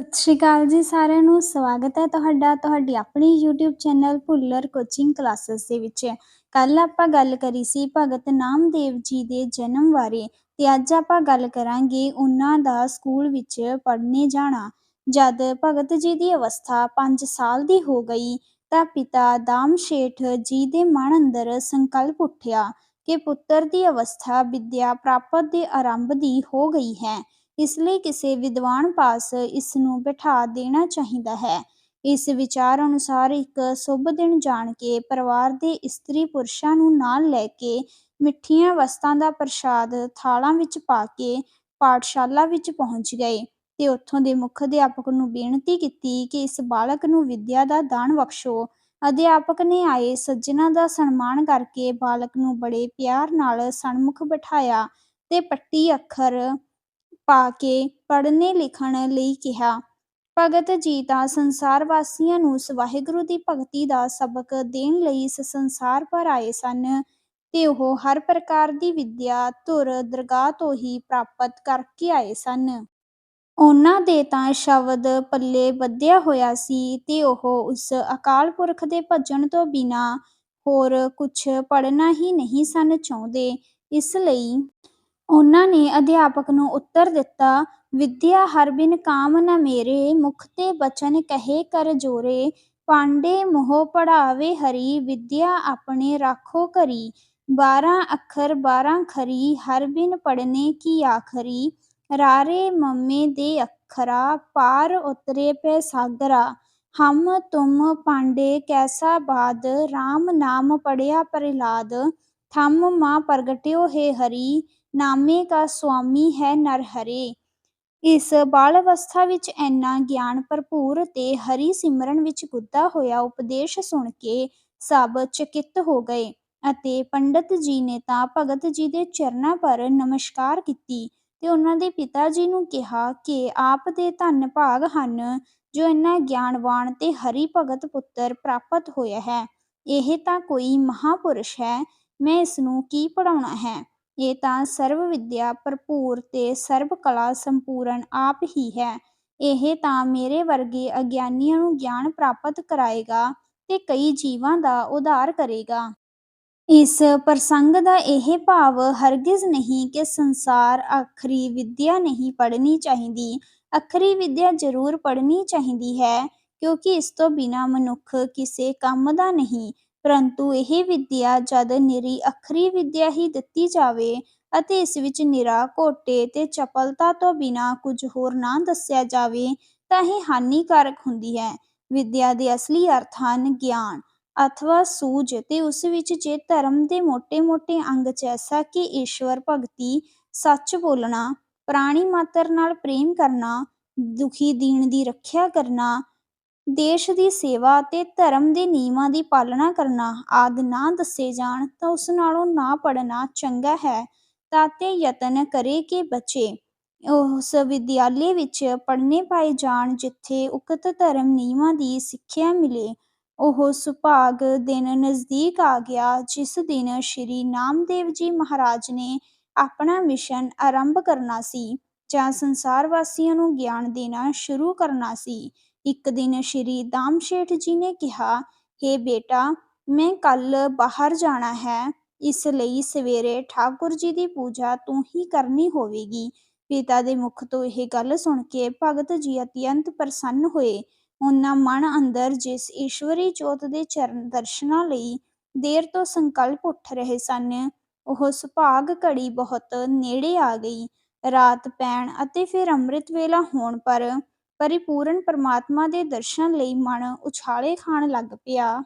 ਸਤਿ ਸ਼੍ਰੀ ਅਕਾਲ ਜੀ ਸਾਰਿਆਂ ਨੂੰ, ਸਵਾਗਤ ਹੈ ਤੁਹਾਡਾ, ਤੁਹਾਡੀ ਆਪਣੀ YouTube channel Bhullar coaching classes ਦੇ ਵਿੱਚ। ਕੱਲ ਆਪਾਂ ਗੱਲ ਕਰੀ ਸੀ ਭਗਤ ਨਾਮਦੇਵ ਜੀ ਦੇ ਜਨਮ ਬਾਰੇ ਤੇ ਅੱਜ ਆਪਾਂ ਗੱਲ ਕਰਾਂਗੇ ਉਹਨਾਂ ਦਾ ਸਕੂਲ ਵਿੱਚ ਪੜ੍ਹਨੇ ਜਾਣਾ। ਜਦ ਭਗਤ ਜੀ ਦੀ ਅਵਸਥਾ 5 ਸਾਲ ਦੀ ਹੋ ਗਈ, ਤਾਂ ਪਿਤਾ ਦਾਮ ਸ਼ੇਠ ਜੀ ਦੇ ਮਨ ਅੰਦਰ ਸੰਕਲਪ ਉੱਠਿਆ ਕਿ ਪੁੱਤਰ ਦੀ ਅਵਸਥਾ ਵਿਦਿਆ ਪ੍ਰਾਪਤ ਦੇ ਆਰੰਭ ਦੀ ਹੋ ਗਈ ਹੈ। ਇਸ ਲਈ ਕਿਸੇ ਵਿਦਵਾਨ ਪਾਸ ਇਸ ਨੂੰ ਬਿਠਾ ਦੇਣਾ ਚਾਹੀਦਾ ਹੈ। ਇਸ ਵਿਚਾਰ ਅਨੁਸਾਰ ਇੱਕ ਸੁਭ ਦਿਨ ਜਾਣ ਕੇ ਪਰਿਵਾਰ ਦੇ ਇਸਤਰੀ ਪੁਰਸ਼ਾਂ ਨੂੰ ਨਾਲ ਲੈ ਕੇ ਮਿੱਠੀਆਂ ਵਸਤਾਂ ਦਾ ਪ੍ਰਸ਼ਾਦ ਥਾਲਾਂ ਵਿੱਚ ਪਾ ਕੇ ਪਾਠਸ਼ਾਲਾ ਵਿੱਚ ਪਹੁੰਚ ਗਏ ਤੇ ਉੱਥੋਂ ਦੇ ਮੁੱਖ ਅਧਿਆਪਕ ਨੂੰ ਬੇਨਤੀ ਕੀਤੀ ਕਿ ਇਸ ਬਾਲਕ ਨੂੰ ਵਿੱਦਿਆ ਦਾ ਦਾਨ ਬਖਸ਼ੋ। ਅਧਿਆਪਕ ਨੇ ਆਏ ਸੱਜਣਾ ਦਾ ਸਨਮਾਨ ਕਰਕੇ ਬਾਲਕ ਨੂੰ ਬੜੇ ਪਿਆਰ ਨਾਲ ਸਨਮੁਖ ਬਿਠਾਇਆ ਤੇ ਪੱਟੀ ਅੱਖਰ ਪਾ ਕੇ ਪੜ੍ਹਨੇ ਲਿਖਣ ਲਈ ਕਿਹਾ। ਭਗਤ ਜੀ ਤਾਂ ਸੰਸਾਰ ਵਾਸੀਆਂ ਨੂੰ ਉਸ ਦੀ ਭਗਤੀ ਦਾ ਸਬਕ ਦੇਣ ਲਈ ਇਸ ਸੰਸਾਰ ਪਰ ਆਏ ਸਨ ਤੇ ਉਹ ਹਰ ਪ੍ਰਕਾਰ ਦੀ ਵਿਦਿਆ, ਧੁਰ, ਦਰਗਾਹ ਤੋਂ ਹੀ ਪ੍ਰਾਪਤ ਕਰਕੇ ਆਏ ਸਨ। ਉਹਨਾਂ ਦੇ ਤਾਂ ਸ਼ਬਦ ਪੱਲੇ ਬੱਧਿਆ ਹੋਇਆ ਸੀ ਤੇ ਉਹ ਉਸ ਅਕਾਲ ਪੁਰਖ ਦੇ ਭਜਨ ਤੋਂ ਬਿਨਾ ਹੋਰ ਕੁਝ ਪੜ੍ਹਨਾ ਹੀ ਨਹੀਂ ਸਨ ਚਾਹੁੰਦੇ। ਇਸ ਲਈ ਉਹਨਾਂ ਨੇ ਅਧਿਆਪਕ ਨੂੰ ਉੱਤਰ ਦਿੱਤਾ, ਵਿਦਿਆ ਹਰ ਬਿਨ ਕਾਮ ਨ ਮੇਰੇ, ਮੁਖ ਤੇ ਬਚਨ ਕਹੇ ਕਰ ਜੋਰੇ, ਪਾਂਡੇ ਮੋਹ ਪੜਾਵੇ ਹਰੀ, ਵਿਦਿਆ ਆਪਣੇ ਰਾਖੋ ਕਰੀ, ਬਾਰਾਂ ਅੱਖਰ ਬਾਰਾਂ ਖਰੀ, ਹਰ ਬਿਨ ਪੜਨੇ ਕੀ ਆਖਰੀ, ਰਾਰੇ ਮੰਮੇ ਦੇ ਅੱਖਰਾ, ਪਾਰ ਉਤਰੇ ਪੈ ਸਾਗਰਾ, ਹਮ ਤੁਮ ਪਾਂਡੇ ਕੈਸਾ ਬਾਦ, ਰਾਮ ਨਾਮ ਪੜਿਆ ਪ੍ਰਹਿਲਾਦ, ਥਮ ਮਾਂ ਪ੍ਰਗਟਿਓ ਹੈ ਹਰੀ ਨਾਮੇ ਕਾ ਸੁਆਮੀ ਹੈ ਨਰ ਹਰੇ। ਇਸ ਬਾਲ ਅਵਸਥਾ ਵਿੱਚ ਇੰਨਾ ਗਿਆਨ ਭਰਪੂਰ ਤੇ ਹਰੀ ਸਿਮਰਨ ਵਿੱਚ ਗੁੱਦਾ ਹੋਇਆ ਉਪਦੇਸ਼ ਸੁਣ ਕੇ ਸਭ ਚਕਿਤ ਹੋ ਗਏ ਅਤੇ ਪੰਡਤ ਜੀ ਨੇ ਤਾਂ ਭਗਤ ਜੀ ਦੇ ਚਰਨਾਂ ਪਰ ਨਮਸਕਾਰ ਕੀਤੀ ਤੇ ਉਹਨਾਂ ਦੇ ਪਿਤਾ ਜੀ ਨੂੰ ਕਿਹਾ ਕਿ ਆਪ ਦੇ ਧੰਨ ਭਾਗ ਹਨ, ਜੋ ਇੰਨਾ ਗਿਆਨਵਾਨ ਤੇ ਹਰੀ ਭਗਤ ਪੁੱਤਰ ਪ੍ਰਾਪਤ ਹੋਇਆ ਹੈ। ਇਹ ਤਾਂ ਕੋਈ ਮਹਾਪੁਰਸ਼ ਹੈ, ਮੈਂ ਇਸ ਨੂੰ ਕੀ ਪੜਾਉਣਾ ਹੈ? ਇਹ ਤਾਂ ਸਰਵ ਵਿਦਿਆ ਭਰਪੂਰ ਤੇ ਸਰਬ ਕਲਾ ਸੰਪੂਰਨ ਆਪ ਹੀ ਹੈ। ਇਹ ਤਾਂ ਮੇਰੇ ਵਰਗੇ ਅਗਿਆਨੀਆਂ ਨੂੰ ਗਿਆਨ ਪ੍ਰਾਪਤ ਕਰਾਏਗਾ ਤੇ ਕਈ ਜੀਵਾਂ ਦਾ ਉਧਾਰ ਕਰੇਗਾ। ਇਸ ਪ੍ਰਸੰਗ ਦਾ ਇਹ ਭਾਵ ਹਰਗਿਜ਼ ਨਹੀਂ ਕਿ ਸੰਸਾਰ ਆਖਰੀ ਵਿਦਿਆ ਨਹੀਂ ਪੜ੍ਹਨੀ ਚਾਹੀਦੀ। ਅਖਰੀ ਵਿਦਿਆ ਜ਼ਰੂਰ ਪੜ੍ਹਨੀ ਚਾਹੀਦੀ ਹੈ ਕਿਉਂਕਿ ਇਸ ਤੋਂ ਬਿਨਾ ਮਨੁੱਖ ਕਿਸੇ ਕੰਮ ਦਾ ਨਹੀਂ। ਪਰੰਤੂ ਇਹ ਵਿਦਿਆ ਜਦ ਨਿਰੀ ਅੱਖਰੀ ਵਿੱਦਿਆ ਹੀ ਦਿੱਤੀ ਜਾਵੇ ਅਤੇ ਇਸ ਵਿੱਚ ਨਿਰਾ, ਘੋਟੇ ਤੇ ਚਪਲਤਾ ਤੋਂ ਬਿਨਾ ਕੁਝ ਹੋਰ ਨਾ ਦੱਸਿਆ ਜਾਵੇ, ਤਾਂ ਇਹ ਹਾਨੀਕਾਰਕ ਹੁੰਦੀ ਹੈ। ਵਿੱਦਿਆ ਦੇ ਅਸਲੀ ਅਰਥ ਹਨ ਗਿਆਨ ਅਥਵਾ ਸੂਝ ਤੇ ਉਸ ਵਿੱਚ ਜੇ ਧਰਮ ਦੇ ਮੋٹے-ਮੋٹے ਅੰਗ ਜੈਸਾ ਕਿ ਈਸ਼ਵਰ ਭਗਤੀ, ਸੱਚ ਬੋਲਣਾ, ਪ੍ਰਾਣੀ ਮਾਤਰ ਨਾਲ ਪ੍ਰੇਮ ਕਰਨਾ, ਦੁਖੀ ਦੀਨ ਦੀ ਰੱਖਿਆ ਕਰਨਾ ਦੇਸ਼ ਦੀ ਸੇਵਾ ਅਤੇ ਧਰਮ ਦੇ ਨਿਯਮਾਂ ਦੀ ਪਾਲਣਾ ਕਰਨਾ ਆਦਿ ਨਾ ਦੱਸੇ ਜਾਣ ਤਾਂ ਉਸ ਨਾਲੋਂ ਨਾ ਪੜਨਾ ਚੰਗਾ ਹੈ। ਤਾਤੇ ਯਤਨ ਕਰੇ ਕਿ ਬਚੇ। ਉਸ ਵਿਦਿਆਲੇ ਵਿੱਚ ਪੜ੍ਹਨੇ ਪਾਏ ਜਾਣ ਜਿੱਥੇ ਉਕਤ ਧਰਮ ਨਿਯਮਾਂ ਦੀ ਸਿੱਖਿਆ ਮਿਲੇ, ਉਹ ਸੁਭਾਗ ਦਿਨ ਨਜ਼ਦੀਕ ਆ ਗਿਆ, ਜਿਸ ਦਿਨ ਸ਼੍ਰੀ ਨਾਮਦੇਵ ਜੀ ਮਹਾਰਾਜ ਨੇ ਆਪਣਾ ਮਿਸ਼ਨ ਆਰੰਭ ਕਰਨਾ ਸੀ ਜਾਂ ਸੰਸਾਰ ਵਾਸੀਆਂ ਨੂੰ ਗਿਆਨ ਦੇਣਾ ਸ਼ੁਰੂ ਕਰਨਾ ਸੀ। ਇੱਕ ਦਿਨ ਸ਼੍ਰੀ ਦਾਮਸ਼ੇਠ ਜੀ ਨੇ ਕਿਹਾ हे ਬੇਟਾ, ਮੈਂ ਕੱਲ ਬਾਹਰ ਜਾਣਾ ਹੈ। ਇਸ ਲਈ ਸਵੇਰੇ ਠਾਕੁਰ ਜੀ ਦੀ ਪੂਜਾ ਤੂੰ ਹੀ ਕਰਨੀ ਹੋਵੇਗੀ। ਪਿਤਾ ਦੇ ਮੁਖ ਤੋਂ ਇਹ ਗੱਲ ਸੁਣ ਕੇ ਭਗਤ ਜੀ ਅਤਿਅੰਤ ਪ੍ਰਸੰਨ ਹੋਏ। ਉਹਨਾਂ ਮਨ ਅੰਦਰ ਜਿਸ ਈਸ਼ਵਰੀ ਜੋਤ ਦੇ ਚਰਨ ਦਰਸ਼ਨਾਂ ਲਈ ਦੇਰ ਤੋਂ ਸੰਕਲਪ ਉੱਠ ਰਹੇ ਸਨ, ਉਹ ਸੁਭਾਗ ਘੜੀ ਬਹੁਤ ਨੇੜੇ ਆ ਗਈ। ਰਾਤ ਪੈਣ ਅਤੇ ਫਿਰ ਅੰਮ੍ਰਿਤ ਵੇਲਾ ਹੋਣ ਪਰ ਪਰਿਪੂਰਨ ਪਰਮਾਤਮਾ ਦੇ ਦਰਸ਼ਨ ਲਈ ਮਨ ਉਛਾਲੇ ਖਾਣ ਲੱਗ ਪਿਆ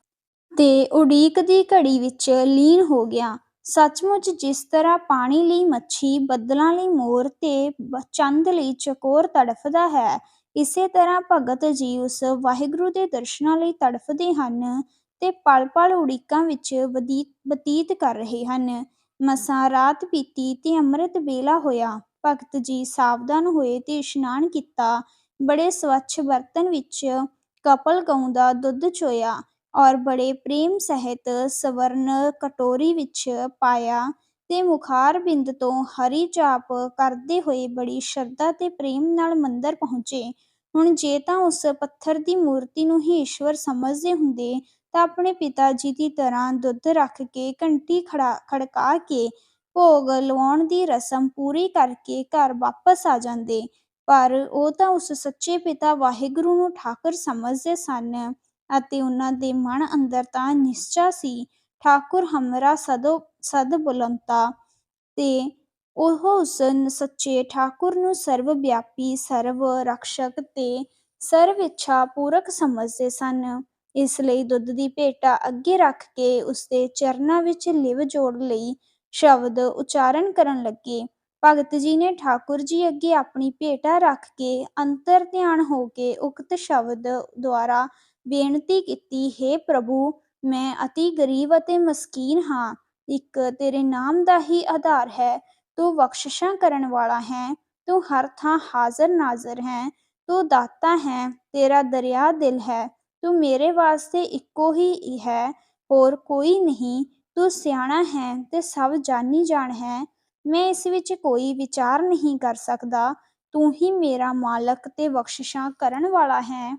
ਤੇ ਉਡੀਕ ਦੀ ਘੜੀ ਵਿੱਚ ਲੀਨ ਹੋ ਗਿਆ। ਸੱਚਮੁੱਚ ਜਿਸ ਤਰ੍ਹਾਂ ਪਾਣੀ ਲਈ ਮੱਛੀ, ਬੱਦਲਾਂ ਲਈ ਮੋਰ ਤੇ ਚੰਦ ਲਈ ਚਕੋਰ ਤੜਫਦਾ ਹੈ, ਇਸੇ ਤਰ੍ਹਾਂ ਭਗਤ ਜੀ ਉਸ ਵਾਹਿਗੁਰੂ ਦੇ ਦਰਸ਼ਨਾਂ ਲਈ ਤੜਫਦੇ ਹਨ ਤੇ ਪਲ-ਪਲ ਉਡੀਕਾਂ ਵਿੱਚ ਬਤੀਤ ਕਰ ਰਹੇ ਹਨ। ਮਸਾਂ ਰਾਤ ਬੀਤੀ ਤੇ ਅੰਮ੍ਰਿਤ ਵੇਲਾ ਹੋਇਆ। ਭਗਤ ਜੀ ਸਾਵਧਾਨ ਹੋਏ ਤੇ ਇਸ਼ਨਾਨ ਕੀਤਾ ਬੜੇ ਸਵੱਛ ਬਰਤਨ ਵਿੱਚ ਕਪਲ ਗਊ ਦਾ ਦੁੱਧ ਚੋਇਆ ਔਰ ਬੜੇ ਪ੍ਰੇਮ ਸਹਿਤ ਸਵਰਨ ਕਟੋਰੀ ਵਿੱਚ ਪਾਇਆ ਤੇ ਮੁਖਾਰ ਬਿੰਦ ਤੋਂ ਹਰੀ ਜਾਪ ਕਰਦੇ ਹੋਏ ਬੜੀ ਸ਼ਰਧਾ ਤੇ ਪ੍ਰੇਮ ਨਾਲ ਮੰਦਰ ਪਹੁੰਚੇ। ਹੁਣ ਜੇ ਤਾਂ ਉਸ ਪੱਥਰ ਦੀ ਮੂਰਤੀ ਨੂੰ ਹੀ ਈਸ਼ਵਰ ਸਮਝਦੇ ਹੁੰਦੇ ਤਾਂ ਆਪਣੇ ਪਿਤਾ ਜੀ ਦੀ ਤਰ੍ਹਾਂ ਦੁੱਧ ਰੱਖ ਕੇ ਘੰਟੀ ਖੜਾ ਖੜਕਾ ਕੇ ਭੋਗ ਲਵਾਉਣ ਦੀ ਰਸਮ ਪੂਰੀ ਕਰਕੇ ਘਰ ਵਾਪਸ ਆ ਜਾਂਦੇ। ਪਰ ਉਹ ਤਾਂ ਉਸ ਸੱਚੇ ਪਿਤਾ ਵਾਹਿਗੁਰੂ ਨੂੰ ਠਾਕੁਰ ਸਮਝਦੇ ਸਨ ਅਤੇ ਉਹਨਾਂ ਦੇ ਮਨ ਅੰਦਰ ਤਾਂ ਨਿਸ਼ਚਾ ਸੀ, ਠਾਕੁਰ ਹਮਰਾ ਸਦੋ, ਸਦ ਬੁਲੰਤਾ ਤੇ ਉਹ ਉਸ ਸੱਚੇ ਠਾਕੁਰ ਨੂੰ ਸਰਵ ਵਿਆਪੀ ਸਰਵ ਰਕਸ਼ਕ ਤੇ ਸਰਵ ਇੱਛਾ ਪੂਰਕ ਸਮਝਦੇ ਸਨ। ਇਸ ਲਈ ਦੁੱਧ ਦੀ ਭੇਟਾ ਅੱਗੇ ਰੱਖ ਕੇ ਉਸਦੇ ਚਰਨਾਂ ਵਿੱਚ ਲਿਵ ਜੋੜ ਲਈ ਸ਼ਬਦ ਉਚਾਰਨ ਕਰਨ ਲੱਗੇ। ਭਗਤ ਜੀ ਨੇ ਠਾਕੁਰ ਜੀ ਅੱਗੇ ਆਪਣੀ ਭੇਟਾ ਰੱਖ ਕੇ ਅੰਤਰ ਧਿਆਨ ਹੋ ਕੇ ਉਕਤ ਸ਼ਬਦ ਦੁਆਰਾ ਬੇਨਤੀ ਕੀਤੀ हे ਪ੍ਰਭੂ, ਮੈਂ ਅਤੀ ਗਰੀਬ ਅਤੇ ਮਸਕੀਨ ਹਾਂ। ਇੱਕ ਤੇਰੇ ਨਾਮ ਦਾ ਹੀ ਆਧਾਰ ਹੈ। ਤੂੰ ਬਖਸ਼ਿਸ਼ਾਂ ਕਰਨ ਵਾਲਾ ਹੈ। ਤੂੰ ਹਰ ਥਾਂ ਹਾਜ਼ਰ ਨਾਜ਼ਰ ਹੈ। ਤੂੰ ਦਾਤਾ ਹੈ। ਤੇਰਾ ਦਰਿਆ ਦਿਲ ਹੈ। ਤੂੰ ਮੇਰੇ ਵਾਸਤੇ ਇੱਕੋ ਹੀ ਹੈ। ਹੋਰ ਕੋਈ ਨਹੀਂ। ਤੂੰ ਸਿਆਣਾ ਹੈ ਤੇ ਸਭ ਜਾਣੀ ਜਾਣ ਹੈ। ਮੈਂ ਇਸ ਵਿੱਚ ਕੋਈ ਵਿਚਾਰ ਨਹੀਂ ਕਰ ਸਕਦਾ। ਤੂੰ ਹੀ ਮੇਰਾ ਮਾਲਕ ਤੇ ਬਖਸ਼ਿਸ਼ਾਂ ਕਰਨ ਵਾਲਾ ਹੈ।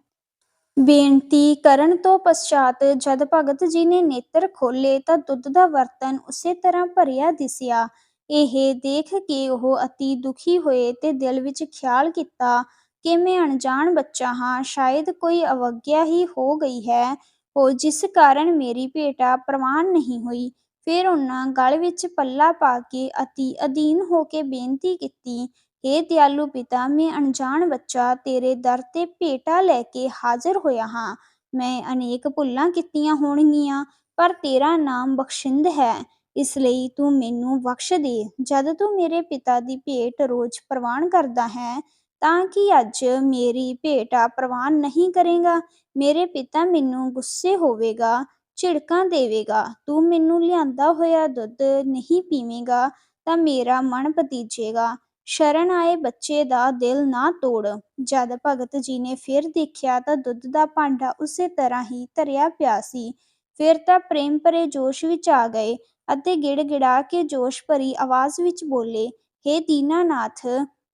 ਬੇਨਤੀ ਕਰਨ ਤੋਂ ਪਛਾਤ ਜਦ ਭਗਤ ਜੀ ਨੇ ਨੇਤਰ ਖੋਲੇ ਤਾਂ ਦੁੱਧ ਦਾ ਬਰਤਨ ਉਸੇ ਤਰ੍ਹਾਂ ਭਰਿਆ ਦਿਸਿਆ। ਇਹ ਦੇਖ ਕੇ ਉਹ ਅਤੀ ਦੁਖੀ ਹੋਏ ਤੇ ਦਿਲ ਵਿੱਚ ਖਿਆਲ ਕੀਤਾ ਕਿ ਮੈਂ ਅਣਜਾਣ ਬੱਚਾ ਹਾਂ, ਸ਼ਾਇਦ ਕੋਈ ਅਵੱਗਿਆ ਹੀ ਹੋ ਗਈ ਹੈ। ਉਹ ਜਿਸ ਕਾਰਨ ਮੇਰੀ ਭੇਟਾ ਪ੍ਰਵਾਨ ਨਹੀਂ ਹੋਈ ਫਿਰ ਉਹਨਾਂ ਗਲ ਵਿੱਚ ਪੱਲਾ ਪਾ ਕੇ ਅਤੀ ਅਧੀਨ ਹੋ ਕੇ ਬੇਨਤੀ ਕੀਤੀ, ਹੇ ਦਿਆਲੂ ਪਿਤਾ, ਮੈਂ ਅਣਜਾਣ ਬੱਚਾ ਤੇਰੇ ਦਰ ਤੇ ਭੇਟਾ ਲੈ ਕੇ ਹਾਜ਼ਰ ਹੋਇਆ ਹਾਂ। ਮੈਂ ਅਨੇਕ ਭੁੱਲਾਂ ਕੀਤੀਆਂ ਹੋਣਗੀਆਂ, ਪਰ ਤੇਰਾ ਨਾਮ ਬਖਸ਼ਿੰਦ ਹੈ। ਇਸ ਲਈ ਤੂੰ ਮੈਨੂੰ ਬਖਸ਼ ਦੇ। ਜਦ ਤੂੰ ਮੇਰੇ ਪਿਤਾ ਦੀ ਭੇਟ ਰੋਜ਼ ਪ੍ਰਵਾਨ ਕਰਦਾ ਹੈ, ਤਾਂ ਕਿ ਅੱਜ ਮੇਰੀ ਭੇਟਾ ਪ੍ਰਵਾਨ ਨਹੀਂ ਕਰੇਗਾ? ਮੇਰੇ ਪਿਤਾ ਮੈਨੂੰ ਗੁੱਸੇ ਹੋਵੇਗਾ। ਝਿੜਕਾਂ ਦੇਵੇਗਾ, ਤੂੰ ਮੈਨੂੰ ਲਿਆਂਦਾ ਹੋਇਆ ਦੁੱਧ ਨਹੀਂ ਪੀਵੇਂਗਾ ਤਾਂ ਮੇਰਾ ਮਨ ਭਤੀਜੇਗਾ। ਸ਼ਰਨ ਆਏ ਬੱਚੇ ਦਾ ਦਿਲ ਨਾ ਤੋੜ। ਜਦ ਭਗਤ ਜੀ ਨੇ ਫਿਰ ਦੇਖਿਆ ਤਾਂ ਦੁੱਧ ਦਾ ਭਾਂਡਾ ਉਸੇ ਤਰ੍ਹਾਂ ਹੀ ਧਰਿਆ ਪਿਆ ਸੀ। ਫਿਰ ਤਾਂ ਪ੍ਰੇਮ ਭਰੇ ਜੋਸ਼ ਵਿੱਚ ਆ ਗਏ ਅਤੇ ਗਿੜਗਿੜਾ ਕੇ ਜੋਸ਼ ਭਰੀ ਆਵਾਜ਼ ਵਿੱਚ ਬੋਲੇ, ਹੇ ਦੀਨਾਨਾਥ,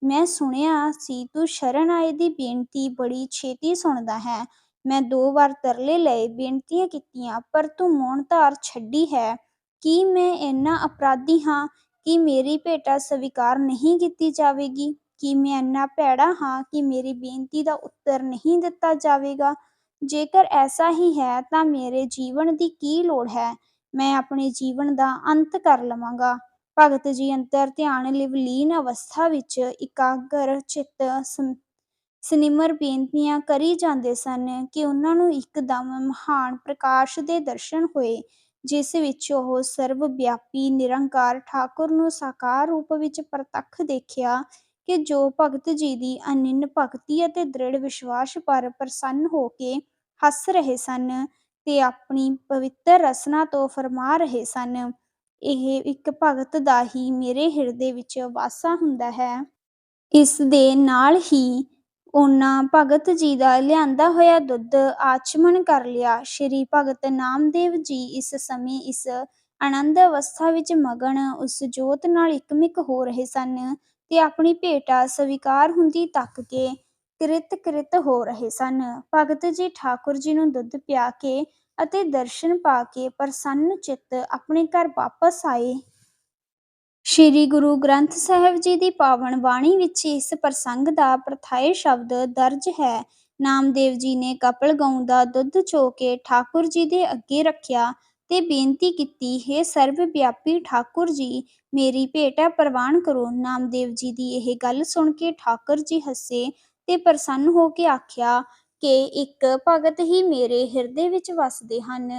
ਮੈਂ ਸੁਣਿਆ ਸੀ ਤੂੰ ਸ਼ਰਨ ਆਏ ਦੀ ਬੇਨਤੀ ਬੜੀ ਛੇਤੀ ਸੁਣਦਾ ਹੈ। ਮੈਂ ਦੋ ਵਾਰ ਤਰਲੇ ਲਏ, ਬੇਨਤੀਆਂ ਕੀਤੀਆਂ, ਪਰ ਤੂੰ ਮੌਨ ਧਾਰ ਛੱਡੀ ਹੈ। ਕੀ ਮੈਂ ਇੰਨਾ ਅਪਰਾਧੀ ਹਾਂ ਕਿ ਮੇਰੀ ਭੇਟਾ ਸਵੀਕਾਰ ਨਹੀਂ ਕੀਤੀ ਜਾਵੇਗੀ? ਕੀ ਮੈਂ ਇੰਨਾ ਭੈੜਾ ਹਾਂ ਕਿ ਮੇਰੀ ਬੇਨਤੀ ਦਾ ਉੱਤਰ ਨਹੀਂ ਦਿੱਤਾ ਜਾਵੇਗਾ? ਜੇਕਰ ਐਸਾ ਹੀ ਹੈ, ਤਾਂ ਮੇਰੇ ਜੀਵਨ ਦੀ ਕੀ ਲੋੜ ਹੈ? ਮੈਂ ਆਪਣੇ ਜੀਵਨ ਦਾ ਅੰਤ ਕਰ ਲਵਾਂਗਾ। ਭਗਤ ਜੀ ਅੰਤਰ ਧਿਆਨ ਲਿਵਲੀਨ ਅਵਸਥਾ ਵਿੱਚ ਇਕਾਗਰ ਚਿੱਤ ਸਨਿਮਰ ਬੇਨਤੀਆਂ ਕਰੀ ਜਾਂਦੇ ਸਨ ਕਿ ਉਹਨਾਂ ਨੂੰ ਇੱਕਦਮ ਮਹਾਨ ਪ੍ਰਕਾਸ਼ ਦੇ ਦਰਸ਼ਨ ਹੋਏ, ਜਿਸ ਵਿੱਚ ਉਹ ਸਰਵ ਵਿਆਪੀ ਨਿਰੰਕਾਰ ਠਾਕੁਰ ਨੂੰ ਸਾਕਾਰ ਰੂਪ ਵਿੱਚ ਪ੍ਰਤੱਖ ਦੇਖਿਆ ਕਿ ਜੋ ਭਗਤ ਜੀ ਦੀ ਅਨਿੰਨ ਭਗਤੀ ਅਤੇ ਦ੍ਰਿੜ ਵਿਸ਼ਵਾਸ ਪਰ ਪ੍ਰਸੰਨ ਹੋ ਕੇ ਹੱਸ ਰਹੇ ਸਨ ਤੇ ਆਪਣੀ ਪਵਿੱਤਰ ਰਸਨਾ ਤੋਂ ਫਰਮਾ ਰਹੇ ਸਨ, ਇਹ ਇੱਕ ਭਗਤ ਦਾ ਹੀ ਮੇਰੇ ਹਿਰਦੇ ਵਿੱਚ ਵਾਸਾ ਹੁੰਦਾ ਹੈ। ਇਸ ਦੇ ਨਾਲ ਹੀ ਉਹਨਾਂ ਭਗਤ ਜੀ ਦਾ ਲਿਆਂਦਾ ਹੋਇਆ ਦੁੱਧ ਆਚਮਨ ਕਰ ਲਿਆ। ਸ਼੍ਰੀ ਭਗਤ ਨਾਮਦੇਵ ਜੀ ਇਸ ਸਮੇਂ ਇਸ ਆਨੰਦ ਅਵਸਥਾ ਵਿੱਚ ਮਗਨ ਉਸ ਜੋਤ ਨਾਲ ਇਕਮਿਕ ਹੋ ਰਹੇ ਸਨ ਤੇ ਆਪਣੀ ਭੇਟਾ ਸਵੀਕਾਰ ਹੁੰਦੀ ਤੱਕ ਕੇ ਕ੍ਰਿਤ ਕ੍ਰਿਤ ਹੋ ਰਹੇ ਸਨ। ਭਗਤ ਜੀ ਠਾਕੁਰ ਜੀ ਨੂੰ ਦੁੱਧ ਪਿਆ ਕੇ ਅਤੇ ਦਰਸ਼ਨ ਪਾ ਕੇ ਪ੍ਰਸੰਨ ਚਿੱਤ ਆਪਣੇ ਘਰ ਵਾਪਸ ਆਏ। ਸ਼੍ਰੀ ਗੁਰੂ ਗ੍ਰੰਥ ਸਾਹਿਬ ਜੀ ਦੀ ਪਾਵਨ ਬਾਣੀ ਵਿੱਚ ਇਸ ਪ੍ਰਸੰਗ ਦਾ ਪ੍ਰਥਾਏ ਸ਼ਬਦ ਦਰਜ ਹੈ। ਨਾਮਦੇਵ ਜੀ ਨੇ ਕਪਲ ਗਊ ਦਾ ਦੁੱਧ ਚੋ ਕੇ ਠਾਕੁਰ ਜੀ ਦੇ ਅੱਗੇ ਰੱਖਿਆ ਤੇ ਬੇਨਤੀ ਕੀਤੀ, ਹੈ ਸਰਵ ਵਿਆਪੀ ਠਾਕੁਰ ਜੀ, ਮੇਰੀ ਭੇਟਾ ਪ੍ਰਵਾਨ ਕਰੋ। ਨਾਮਦੇਵ ਜੀ ਦੀ ਇਹ ਗੱਲ ਸੁਣ ਕੇ ਠਾਕੁਰ ਜੀ ਹੱਸੇ ਤੇ ਪ੍ਰਸੰਨ ਹੋ ਕੇ ਆਖਿਆ ਕਿ ਇੱਕ ਭਗਤ ਹੀ ਮੇਰੇ ਹਿਰਦੇ ਵਿੱਚ ਵਸਦੇ ਹਨ।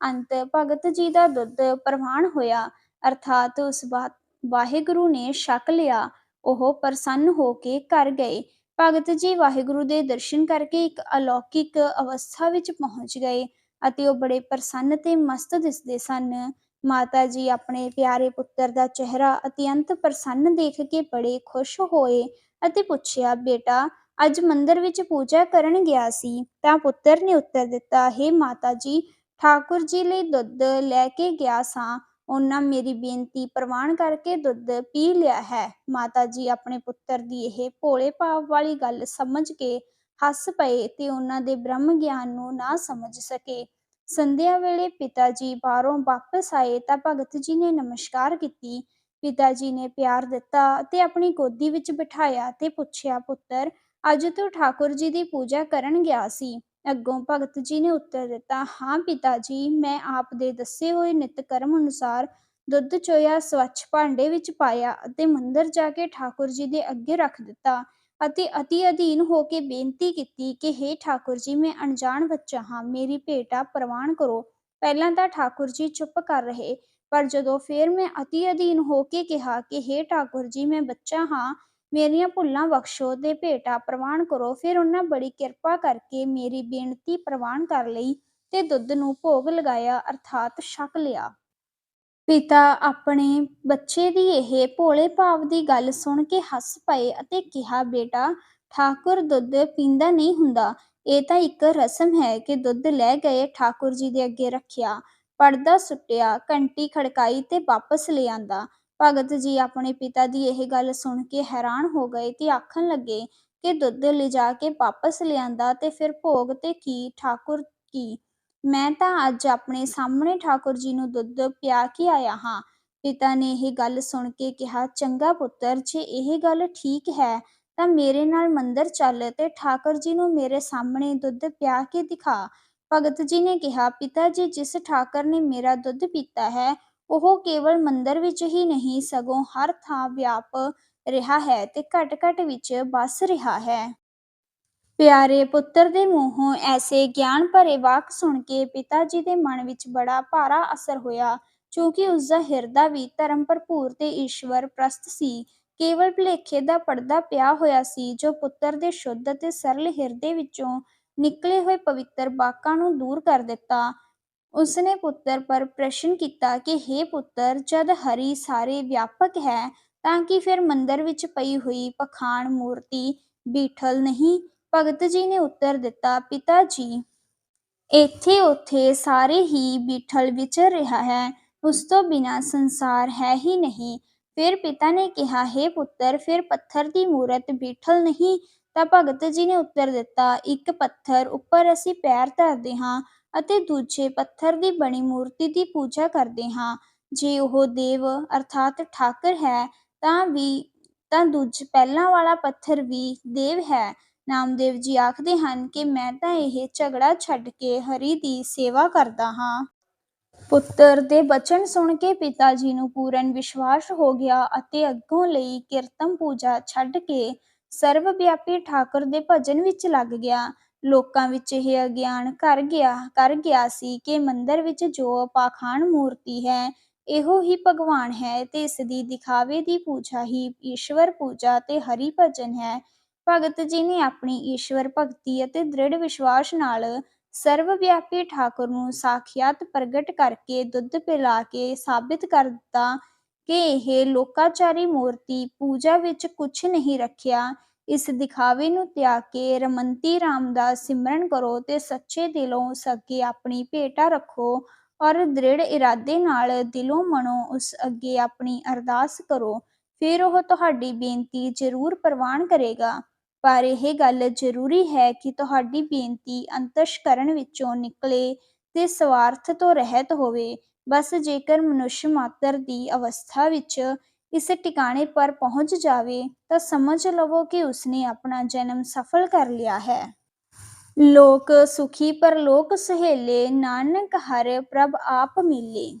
ਅੰਤ ਭਗਤ ਜੀ ਦਾ ਦੁੱਧ ਪ੍ਰਵਾਨ ਹੋਇਆ। ਅਰਥਾਤ ਉਸ ਬਾਤ ਵਾਹਿਗੁਰੂ ਨੇ ਛਕ ਲਿਆ। ਉਹ ਪ੍ਰਸੰਨ ਹੋ ਕੇ ਘਰ ਗਏ। ਭਗਤ ਜੀ ਵਾਹਿਗੁਰੂ ਦੇ ਦਰਸ਼ਨ ਕਰਕੇ ਇੱਕ ਅਲੌਕਿਕ ਅਵਸਥਾ ਵਿੱਚ ਪਹੁੰਚ ਗਏ ਅਤੇ ਉਹ ਬੜੇ ਪ੍ਰਸੰਨ ਤੇ ਮਸਤ ਦਿਸਦੇ ਸਨ। ਮਾਤਾ ਜੀ ਆਪਣੇ ਪਿਆਰੇ ਪੁੱਤਰ ਦਾ ਚਿਹਰਾ ਅਤਿਅੰਤ ਪ੍ਰਸੰਨ ਦੇਖ ਕੇ ਬੜੇ ਖੁਸ਼ ਹੋਏ ਅਤੇ ਪੁੱਛਿਆ, ਬੇਟਾ, ਅੱਜ ਮੰਦਰ ਵਿੱਚ ਪੂਜਾ ਕਰਨ ਗਿਆ ਸੀ, ਤਾਂ ਪੁੱਤਰ ਨੇ ਉੱਤਰ ਦਿੱਤਾ, ਹੈ ਮਾਤਾ ਜੀ, ਠਾਕੁਰ ਜੀ ਲਈ ਦੁੱਧ ਲੈ ਕੇ ਗਿਆ ਸਾਂ। ਉਹਨਾਂ ਮੇਰੀ ਬੇਨਤੀ ਪ੍ਰਵਾਨ ਕਰਕੇ ਦੁੱਧ ਪੀ ਲਿਆ ਹੈ। ਮਾਤਾ ਜੀ ਆਪਣੇ ਪੁੱਤਰ ਦੀ ਇਹ ਭੋਲੇ ਭਾਵ ਵਾਲੀ ਗੱਲ ਸਮਝ ਕੇ ਹੱਸ ਪਏ ਤੇ ਉਹਨਾਂ ਦੇ ਬ੍ਰਹਮ ਗਿਆਨ ਨੂੰ ਨਾ ਸਮਝ ਸਕੇ। ਸੰਧਿਆ ਵੇਲੇ ਪਿਤਾ ਜੀ ਬਾਹਰੋਂ ਵਾਪਸ ਆਏ ਤਾਂ ਭਗਤ ਜੀ ਨੇ ਨਮਸਕਾਰ ਕੀਤੀ। ਪਿਤਾ ਜੀ ਨੇ ਪਿਆਰ ਦਿੱਤਾ ਤੇ ਆਪਣੀ ਗੋਦੀ ਵਿੱਚ ਬਿਠਾਇਆ ਤੇ ਪੁੱਛਿਆ, ਪੁੱਤਰ, ਅੱਜ ਤੂੰ ਠਾਕੁਰ ਜੀ ਦੀ ਪੂਜਾ ਕਰਨ ਗਿਆ ਸੀ। ਅੱਗੋਂ ਭਗਤ ਜੀ ਨੇ ਉੱਤਰ ਦਿੱਤਾ, ਹਾਂ ਪਿਤਾ ਜੀ, ਮੈਂ ਆਪ ਦੇ ਦੱਸੇ ਹੋਏ ਨਿਤ ਕਰਮ ਅਨੁਸਾਰ ਦੁੱਧ ਚੋਇਆ, ਸਵੱਛ ਭਾਂਡੇ ਵਿੱਚ ਪਾਇਆ ਅਤੇ ਮੰਦਰ ਜਾ ਕੇ ਠਾਕੁਰ ਜੀ ਦੇ ਅੱਗੇ ਰੱਖ ਦਿੱਤਾ ਅਤੇ ਅਤੀ ਅਧੀਨ ਹੋ ਕੇ ਬੇਨਤੀ ਕੀਤੀ ਕਿ हे ਠਾਕੁਰ ਜੀ, ਮੈਂ ਅਣਜਾਣ ਬੱਚਾ ਹਾਂ, ਮੇਰੀ ਭੇਟਾ ਪ੍ਰਵਾਨ ਕਰੋ। ਪਹਿਲਾਂ ਤਾਂ ਠਾਕੁਰ ਜੀ ਚੁੱਪ ਕਰ ਰਹੇ, ਪਰ ਜਦੋਂ ਫੇਰ ਮੈਂ ਅਤੀ ਅਧੀਨ ਹੋ ਕੇ ਕਿਹਾ ਕਿ हे ਠਾਕੁਰ ਜੀ, ਮੈਂ ਬੱਚਾ ਹਾਂ ਮੇਰੀਆਂ ਭੁੱਲਾਂ ਬਖਸ਼ੋ ਤੇ ਭੇਟਾ ਪ੍ਰਵਾਨ ਕਰੋ। ਫਿਰ ਉਹਨਾਂ ਬੜੀ ਕਿਰਪਾ ਕਰਕੇ ਮੇਰੀ ਬੇਨਤੀ ਪ੍ਰਵਾਨ ਕਰ ਲਈ ਤੇ ਦੁੱਧ ਨੂੰ ਭੋਗ ਲਗਾਇਆ, ਅਰਥਾਤ ਛਕ ਲਿਆ। ਪਿਤਾ, ਆਪਣੇ ਬੱਚੇ ਦੀ ਇਹ ਭੋਲੇ ਭਾਵ ਦੀ ਗੱਲ ਸੁਣ ਕੇ ਹੱਸ ਪਏ ਅਤੇ ਕਿਹਾ, ਬੇਟਾ, ਠਾਕੁਰ ਦੁੱਧ ਪੀਂਦਾ ਨਹੀਂ ਹੁੰਦਾ। ਇਹ ਤਾਂ ਇੱਕ ਰਸਮ ਹੈ ਕਿ ਦੁੱਧ ਲੈ ਗਏ ਠਾਕੁਰ ਜੀ ਦੇ ਅੱਗੇ ਰੱਖਿਆ। ਪਰਦਾ ਸੁੱਟਿਆ, ਘੰਟੀ ਖੜਕਾਈ ਤੇ ਵਾਪਸ ਲੈ ਆਂਦਾ। ਭਗਤ ਜੀ ਆਪਣੇ ਪਿਤਾ ਦੀ ਇਹ ਗੱਲ ਸੁਣ ਕੇ ਹੈਰਾਨ ਹੋ ਗਏ ਤੇ ਆਖਣ ਲੱਗੇ ਕਿ ਦੁੱਧ ਲਿਜਾ ਕੇ ਵਾਪਸ ਲਿਆਂਦਾ ਤੇ ਫਿਰ ਭੋਗ ਤੇ ਕੀ? ਠਾਕੁਰ ਕੀ? ਮੈਂ ਤਾਂ ਅੱਜ ਆਪਣੇ ਸਾਹਮਣੇ ਠਾਕੁਰ ਜੀ ਨੂੰ ਦੁੱਧ ਪਿਆ ਕੇ ਆਇਆ ਹਾਂ। ਪਿਤਾ ਨੇ ਇਹ ਗੱਲ ਸੁਣ ਕੇ ਕਿਹਾ, ਚੰਗਾ ਪੁੱਤਰ, ਜੇ ਇਹ ਗੱਲ ਠੀਕ ਹੈ, ਤਾਂ ਮੇਰੇ ਨਾਲ ਮੰਦਰ ਚੱਲ ਤੇ ਠਾਕੁਰ ਜੀ ਨੂੰ ਮੇਰੇ ਸਾਹਮਣੇ ਦੁੱਧ ਪਿਆ ਕੇ ਦਿਖਾ। ਭਗਤ ਜੀ ਨੇ ਕਿਹਾ, ਪਿਤਾ ਜੀ, ਜਿਸ ਠਾਕਰ ਨੇ ਮੇਰਾ ਦੁੱਧ ਪੀਤਾ ਹੈ ਉਹ ਕੇਵਲ ਮੰਦਰ ਵਿੱਚ ਹੀ ਨਹੀਂ, ਸਗੋਂ ਹਰ ਥਾਂ ਵਿਆਪ ਰਿਹਾ ਹੈ ਤੇ ਘਟ-ਘਟ ਵਿੱਚ ਵਸ ਰਿਹਾ ਹੈ। ਪਿਆਰੇ ਪੁੱਤਰ ਦੇ ਮੂੰਹੋਂ ਐਸੇ ਗਿਆਨ ਭਰੇ ਵਾਕ ਸੁਣ ਕੇ ਪਿਤਾ ਜੀ ਦੇ ਮਨ ਵਿੱਚ ਬੜਾ ਭਾਰਾ ਅਸਰ ਹੋਇਆ, ਕਿਉਂਕਿ ਉਸ ਦਾ ਹਿਰਦਾ ਵੀ ਧਰਮ ਭਰਪੂਰ ਤੇ ਈਸ਼ਵਰ ਪ੍ਰਸਤ ਸੀ। ਕੇਵਲ ਭੁਲੇਖੇ ਦਾ ਪਰਦਾ ਪਿਆ ਹੋਇਆ ਸੀ, ਜੋ ਪੁੱਤਰ ਦੇ ਸ਼ੁੱਧ ਅਤੇ ਸਰਲ ਹਿਰਦੇ ਵਿੱਚੋਂ ਨਿਕਲੇ ਹੋਏ ਪਵਿੱਤਰ ਬਾਕਾਂ ਨੂੰ ਦੂਰ ਕਰ ਦਿੱਤਾ। ਉਸਨੇ ਪੁੱਤਰ ਪਰ ਪ੍ਰਸ਼ਨ ਕੀਤਾ ਕਿ हे ਪੁੱਤਰ, ਜਦ ਹਰੀ ਸਾਰੇ ਵਿਆਪਕ ਹੈ, ਤਾਂ ਕਿ ਫਿਰ ਮੰਦਰ ਵਿੱਚ ਪਈ ਹੋਈ ਪਖਾਨ ਮੂਰਤੀ ਬੀਠਲ ਨਹੀਂ? ਭਗਤ ਜੀ ਨੇ ਉੱਤਰ ਦਿੱਤਾ, ਪਿਤਾ ਜੀ, ਇੱਥੇ ਉੱਥੇ ਸਾਰੇ ਹੀ ਬੀਠਲ ਵਿਚਰ ਰਿਹਾ ਹੈ। ਉਸ ਤੋਂ ਬਿਨਾ ਸੰਸਾਰ ਹੈ ਹੀ ਨਹੀਂ। ਫਿਰ ਪਿਤਾ ਨੇ ਕਿਹਾ हे ਪੁੱਤਰ, ਫਿਰ ਪੱਥਰ ਦੀ ਮੂਰਤ ਬੀਠਲ ਨਹੀਂ? ਤਾਂ ਭਗਤ ਜੀ ਨੇ ਉੱਤਰ ਦਿੱਤਾ, ਇੱਕ ਪੱਥਰ ਉੱਪਰ ਅਸੀਂ ਪੈਰ ਧਰਦੇ ਹਾਂ ਅਤੇ ਦੂਜੇ ਪੱਥਰ ਦੀ ਬਣੀ ਮੂਰਤੀ ਦੀ ਪੂਜਾ ਕਰਦੇ ਹਾਂ। ਜੇ ਉਹ ਦੇਵ ਅਰਥਾਤ ਠਾਕਰ ਹੈ, ਤਾਂ ਵੀ, ਤਾਂ ਦੂਜ ਪਹਿਲਾਂ ਵਾਲਾ ਪੱਥਰ ਵੀ ਦੇਵ ਹੈ। ਨਾਮਦੇਵ ਜੀ ਆਖਦੇ ਹਨ ਕਿ ਮੈਂ ਤਾਂ ਇਹ ਝਗੜਾ ਛੱਡ ਕੇ ਹਰੀ ਦੀ ਸੇਵਾ ਕਰਦਾ ਹਾਂ। ਪੁੱਤਰ ਦੇ ਬਚਨ ਸੁਣ ਕੇ ਪਿਤਾ ਜੀ ਨੂੰ ਪੂਰਨ ਵਿਸ਼ਵਾਸ ਹੋ ਗਿਆ ਅਤੇ ਅੱਗੋਂ ਲਈ ਕੀਰਤਨ ਪੂਜਾ ਛੱਡ ਕੇ ਸਰਵ ਵਿਆਪੀ ਠਾਕੁਰ ਦੇ ਭਜਨ ਵਿੱਚ ਲੱਗ ਗਿਆ। ਲੋਕਾਂ ਵਿੱਚ ਇਹ ਅਗਿਆਨ ਕਰ ਗਿਆ ਕਰ ਗਿਆ ਸੀ ਕਿ ਮੰਦਰ ਵਿੱਚ ਜੋ ਪਾਖਾਨ ਮੂਰਤੀ ਹੈ, ਇਹੋ ਹੀ ਭਗਵਾਨ ਹੈ ਤੇ ਇਸ ਦੀ ਦਿਖਾਵੇ ਦੀ ਪੂਜਾ ਹੀ ਈਸ਼ਵਰ ਪੂਜਾ ਤੇ ਹਰੀ ਭਜਨ ਹੈ। ਭਗਤ ਜੀ ਨੇ ਆਪਣੀ ਈਸ਼ਵਰ ਭਗਤੀ ਅਤੇ ਦ੍ਰਿੜ ਵਿਸ਼ਵਾਸ ਨਾਲ ਸਰਵ ਵਿਆਪੀ ਠਾਕੁਰ ਨੂੰ ਸਾਖਿਆਤ ਪ੍ਰਗਟ ਕਰਕੇ ਦੁੱਧ ਪਿਲਾ ਕੇ ਸਾਬਿਤ ਕਰ ਦਿੱਤਾ ਕਿ ਇਹ ਲੋਕਾਚਾਰੀ ਮੂਰਤੀ ਪੂਜਾ ਵਿੱਚ ਕੁਝ ਨਹੀਂ ਰੱਖਿਆ। ਇਸ ਦਿਖਾਵੇ ਨੂੰ ਤਿਆਗ ਕੇ ਰਮੰਤੀ ਰਾਮ ਦਾ ਸਿਮਰਨ ਕਰੋ ਤੇ ਸੱਚੇ ਦਿਲੋਂ ਸੱਗੇ ਆਪਣੀ ਭੇਟਾ ਰੱਖੋ ਔਰ ਦ੍ਰਿੜ ਇਰਾਦੇ ਨਾਲ ਦਿਲੋਂ ਮਨੋਂ ਉਸ ਅੱਗੇ ਆਪਣੀ ਅਰਦਾਸ ਕਰੋ। ਫਿਰ ਉਹ ਤੁਹਾਡੀ ਬੇਨਤੀ ਜ਼ਰੂਰ ਪ੍ਰਵਾਨ ਕਰੇਗਾ। ਪਰ ਇਹ ਗੱਲ ਜ਼ਰੂਰੀ ਹੈ ਕਿ ਤੁਹਾਡੀ ਬੇਨਤੀ ਅੰਤਸ਼ਕਰਨ ਵਿੱਚੋਂ ਨਿਕਲੇ ਤੇ ਸਵਾਰਥ ਤੋਂ ਰਹਿਤ ਹੋਵੇ। ਬਸ ਜੇਕਰ ਮਨੁੱਖ ਮਾਤਰ ਦੀ ਅਵਸਥਾ ਵਿੱਚ ਇਸ ਟਿਕਾਣੇ ਪਰ ਪਹੁੰਚ ਜਾਵੇ ਤਾਂ ਸਮਝ ਲਵੋ ਕਿ ਉਸਨੇ ਆਪਣਾ ਜਨਮ ਸਫਲ ਕਰ ਲਿਆ ਹੈ। ਲੋਕ ਸੁਖੀ ਪਰ ਲੋਕ ਸਹੇਲੇ, ਨਾਨਕ ਹਰ ਪ੍ਰਭ ਆਪ ਮਿਲੇ।